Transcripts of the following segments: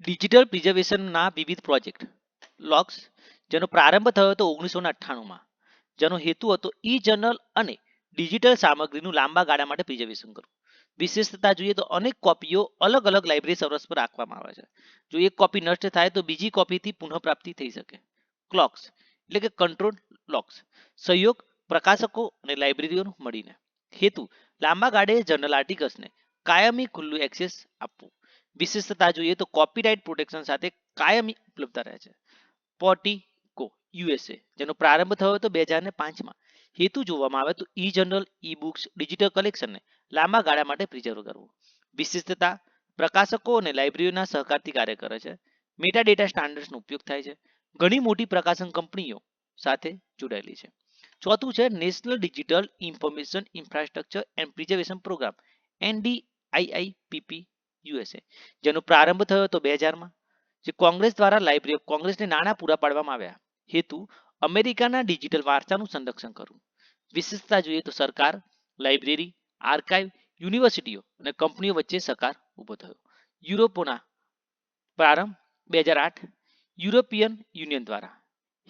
Digital પ્રિઝર્વેશનના વિવિધ project, locks, જેનો પ્રારંભ થયો હતો ઓગણીસો અઠ્ઠાણુંમાં જેનો હેતુ હતો ઈ જર્નલ અને ડિજિટલ સામગ્રીનું લાંબા ગાળા માટે પ્રિઝર્વેશન કરવું. વિશેષતા જોઈએ તો અનેક કોપીઓ અલગ અલગ લાઇબ્રેરી સર્વર્સ પર રાખવામાં આવે છે. જો એક કોપી નષ્ટ થાય તો બીજી કોપીથી પુનઃપ્રાપ્તિ થઈ શકે. ક્લોક્સ, એટલે કે કંટ્રોલ લોક્સ, સહયોગ પ્રકાશકો અને લાઇબ્રેરીઓનું મળીને. હેતુ, લાંબા ગાળે જર્નલ આર્ટિકલ્સને કાયમી ખુલ્લું એક્સેસ આપવું. વિશેષતા જોઈએ તો કોપીરાઇટ પ્રોટેક્શન સાથે કાયમી ઉપલબ્ધતા રહે છે. પોર્ટિકો યુએસએ જેનો પ્રારંભ થયો હતો બે હજાર પાંચમાં. હેતુ જોવામાં આવે તો e journal e books digital કલેક્શનને લાંબા ગાળા માટે પ્રિઝર્વ કરવું. વિશિષ્ટતા પ્રકાશકો અને લાઇબ્રેરીઓના સહકારથી કાર્ય કરે છે. મેટા ડેટા સ્ટાન્ડર્ડ્સનો ઉપયોગ થાય છે. ઘણી મોટી પ્રકાશન કંપનીઓ સાથે જોડાયેલી છે. ચોથું છે national digital information infrastructure and preservation programme NDIIPP USA. જેનો પ્રારંભ થયો હતો બે હજારમાં, જે કોંગ્રેસ દ્વારા લાઇબ્રેરી ઓફ કોંગ્રેસને નાણાં પૂરા પાડવામાં આવ્યા. હેતુ, અમેરિકાના ડિજિટલ વારસાનું સંરક્ષણ કરવું. વિશેષતા જોઈએ તો સરકાર, લાઇબ્રેરી, આર્કાઇવ, યુનિવર્સિટીઓ અને કંપનીઓ વચ્ચે સહકાર ઊભો થયો. યુરોપોના પ્રારંભ બે હજાર આઠ યુરોપિયન યુનિયન દ્વારા.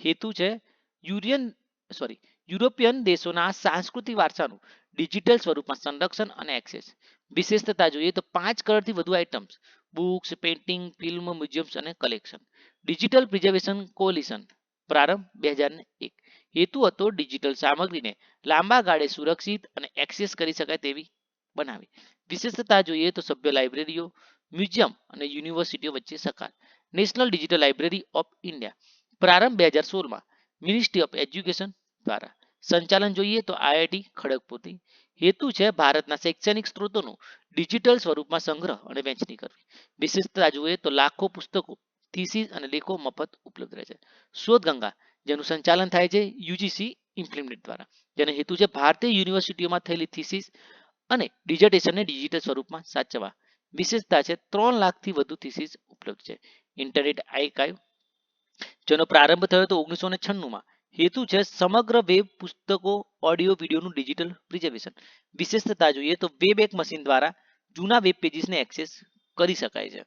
હેતુ છે યુરિયન સોરી યુરોપિયન દેશોના સાંસ્કૃતિક વારસાનું ડિજિટલ સ્વરૂપમાં સંરક્ષણ અને એક્સેસ વિશેષતા જોઈએ તો પાંચ કરોડથી વધુ items books painting film museums અને કલેક્શન ડિજિટલ પ્રિઝર્વેશન કોલિશન પ્રારંભ બે હજાર એક. હેતુ હતો ડિજિટલ સામગ્રીને લાંબા ગાળે સુરક્ષિત અને એક્સેસ કરી શકાય તેવી બનાવી. વિશેષતા જોઈએ તો સભ્ય લાઇબ્રેરીઓ મ્યુઝિયમ અને યુનિવર્સિટીઓ વચ્ચે સકાર national digital library of India પ્રારંભ બે હજાર સોળમાં મિનિસ્ટ્રી ઓફ એજ્યુકેશન દ્વારા. સંચાલન જોઈએ તો આઈઆઈટી ખડગપુરથી હેતુ છે ભારતના શૈક્ષણિક સ્ત્રોતોનું ડિજિટલ સ્વરૂપમાં સંગ્રહ અને વહેંચણી કરવી. વિશેષતા જોઈએ તો લાખો પુસ્તકો, થીસીસ અને લેખો મફત ઉપલબ્ધ રહે છે. શોધગંગા, જેનું સંચાલન થાય છે યુજીસી ઇમ્પ્લિમેન્ટ દ્વારા. જેનો હેતુ છે ભારતીય યુનિવર્સિટીઓમાં થયેલી થીસીસ અને ડિઝર્ટેશનને ડિજિટલ સ્વરૂપમાં સાચવવા. વિશેષતા છે ત્રણ લાખથી વધુ થીસીસ ઉપલબ્ધ છે. ઇન્ટરનેટ આર્કાઇવ, જેનો પ્રારંભ થયો હતો ઓગણીસો ને છન્નુંમાં. હેતુ છે સમગ્ર વેબ પુસ્તકો, ઓડિયો, વિડીયોનું ડિજિટલ પ્રિઝર્વેશન. વિશેષતા જોઈએ તો વેબ એક મશીન દ્વારા જૂના વેબ પેજીસને એક્સેસ કરી શકાય છે.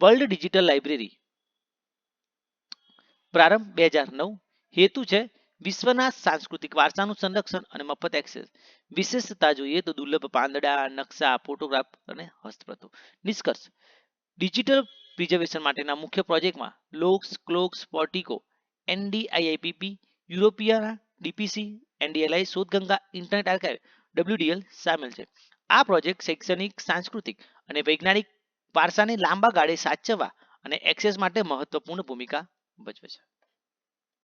World digital library. પ્રારંભ બે હજાર નવ. હેતુ છે વિશ્વના સાંસ્કૃતિક વારસાનું સંરક્ષણ અને મફત એક્સેસ. વિશેષતા જોઈએ તો દુર્લભ પાંદડા, નકશા, ફોટોગ્રાફ અને હસ્તપ્રતો. નિષ્કર્ષ. ડિજિટલ પ્રિઝર્વેશન માટેના મુખ્ય પ્રોજેક્ટમાં LOCKSS, CLOCKSS Portico NDIIPP Europeana DPC NDLI Shodhganga Internet Archive WDL સામેલ છે. આ પ્રોજેક્ટ શૈક્ષણિક, સાંસ્કૃતિક અને વૈજ્ઞાનિક વારસાને લાંબા ગાળે સાચવવા અને એક્સેસ માટે મહત્વપૂર્ણ ભૂમિકા ભજવે છે.